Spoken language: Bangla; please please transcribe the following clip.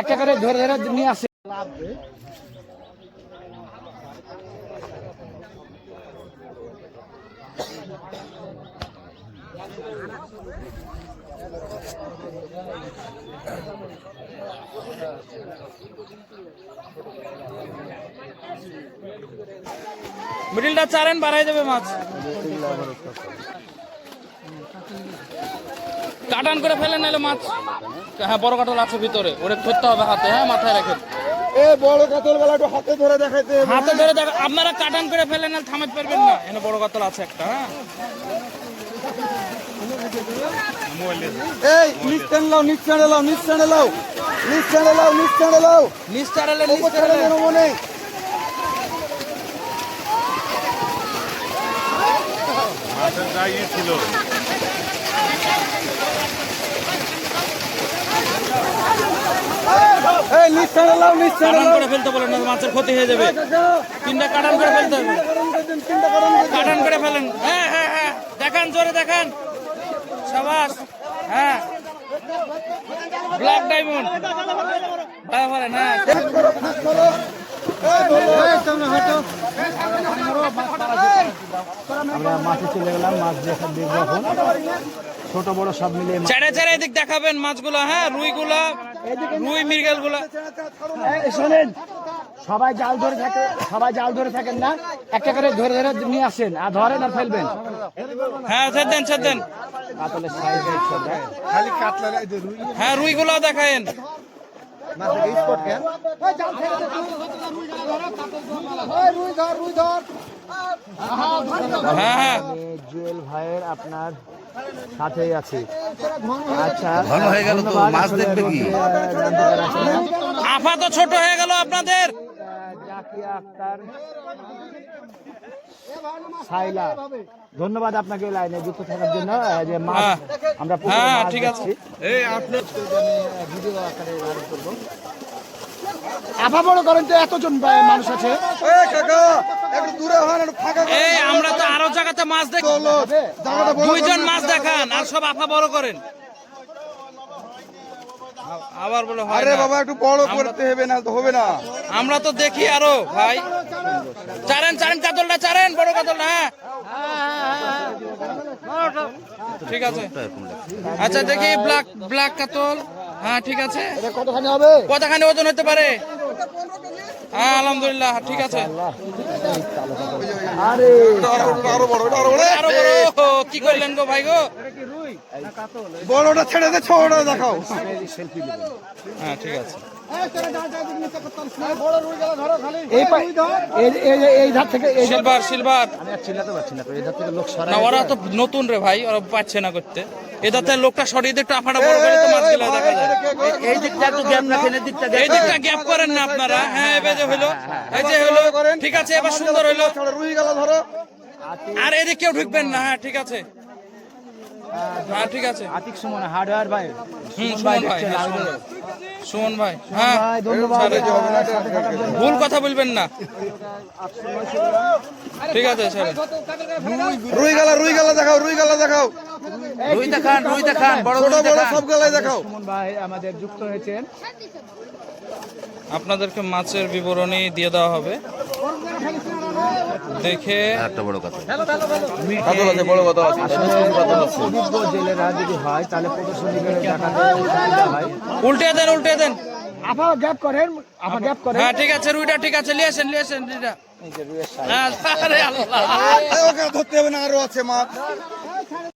একটা করে ধরে ধরে নিয়ে আসে। মিডিলটা চারেন, বাড়াই দেবে মাছ। কাটান করে ফেলেন নাহলে মাছ। হ্যাঁ বড় কাতল আছে ভিতরে। ওরে ধরতে হবে হাতে হ্যাঁ মাথায় রাখেন এ বড় কাতল গলা একটু হাতে ধরে দেখাইতে হাতে ধরে দেখ আপনারা কাটান করে ফেলেন না থামাতে পারবেন না। এখানে বড় কাতল আছে একটা হ্যাঁ। এই নিচ টেনে লাও নিচ টেনে লাও নিচ টেনে লাও নিচ টেনে লাও নিচ টেনে লাও নিচ চারালে নিচ উপর টেনে মনে মাছের জায়গা ছিল এই নিচ টেনে লাও নিচ টেনে কাটান করে ফেলতে বলেন না মাছের ক্ষতি হয়ে যাবে। তিনটা কাটান করে ফেলতে হবে। কাটান করে ফেলেন। হ্যাঁ হ্যাঁ হ্যাঁ। দেখান জোরে দেখান। সাবাস হ্যাঁ। Black diamond. ভালো হ্যাঁ আমরা মাঠে চলে গেলাম মাছ দেখা দেখব এখন ছোট বড় সব মিলে ছেড়ে ছেড়ে এদিক দেখাবেন মাছগুলো হ্যাঁ রুইগুলা। রুই মৃগেলগুলা শোনেন সবাই জাল ধরে থাকে সবাই জাল ধরে থাকেন না। একটা করে ধরে ধরে নিয়ে আসেন আর ধরেন আর ফেলবেন। হ্যাঁ ছেদ দেন ছেদ দেন। সাইজ খালি কাতলা রুই হ্যাঁ রুইগুলো দেখায়েন। মাছের স্পট কেন? হ্যাঁ হ্যাঁ। জুয়েল ভাইয়ের আপনার সাথেই আছি। আচ্ছা ঘন হয়ে গেল তো, মাছ দেখবে কি? আফা তো ছোট হয়ে গেল আপনাদের। সাইলা ধন্যবাদ আপনাকে লাইনে যুক্ত থাকার জন্য। যে মাছ হ্যাঁ। আমরা হ্যাঁ, ঠিক আছে। এই আপনি ভিডিও আকারে বার আফা বড় করেন তো এতজন মানুষ আছে। এই আমরা তো আরও জায়গাতে মাছ দেখি দুইজন মাছ দেখান আর সব আফা বড় করেন। আবার বলে আরে বাবা একটু বড় আমরা- করতে হবে না তো হবে না। আমরা তো দেখি আরও ভাই। চারেন চারেন কাতলটা চারেন বড় কাতলটা হ্যাঁ। ঠিক আছে। আচ্ছা দেখি ব্ল্যাক ব্ল্যাক কাতল। হ্যাঁ ঠিক আছে। কতখানি হবে কতখানি ওজন হতে পারে? হ্যাঁ আলহামদুলিল্লাহ ঠিক আছে। আরও। বড় আরও বড়। কি করলেন গো ভাই গো? বড়টা ছেড়ে দে ছোটটা দেখাও হ্যাঁ ঠিক আছে এই পা- এই- এই- এই ধার থেকে এই ধার- সিলভার সিলভার আমি আর চিল্লাতে পারছি না তো এই ধার থেকে লোক সরাই না ওরা তো নতুন রে ভাই ওরা পাচ্ছে না করতে এদের লোকটা একটু আফাটা বড় করে তো মাছগুলো দেখা যায় এই দিকটা একটু গ্যাপ রাখেন এই দিকটা এই দিকটা গ্যাপ করেন না আপনারা হ্যাঁ যে এই যে ঠিক আছে এবার সুন্দর হইল রুই গেল ধরো আর এদিক কেউ ঢুকবেন না হ্যাঁ ঠিক আছে হ্যাঁ ঠিক আছে। আতিক সুমন হার্ডওয়্যার ভাই। হুম সুমন ভাই হ্যাঁ, সুমন। সুমন ভাই হ্যাঁ। ধন্যবাদ। ভুল কথা বলবেন না। ঠিক আছে স্যার রুই গেল রুই গেল দেখাও রুই গেল দেখাও। রুই দেখান রুই দেখান বড় বড় দেখান সব গেলাই দেখাও। সুমন ভাই আমাদের যুক্ত হয়েছেন। আপনাদেরকে মাছের বিবরণী দিয়ে দেওয়া হবে। দেখে একটা বড় কথা। কাতল আছে বড় কথা আছে। জেলেরা যদি হয় তাহলে প্রদর্শনী উল্টে দেন উল্টে দেন। আপা গ্যাপ করেন আপা গ্যাপ করেন। হ্যাঁ ঠিক আছে রুইটা ঠিক আছে নিয়ে আসেন নিয়ে আসেন রুইটা। হ্যাঁ আরে আল্লাহ। ওকে ধরতে হবে না আরও আছে মাছ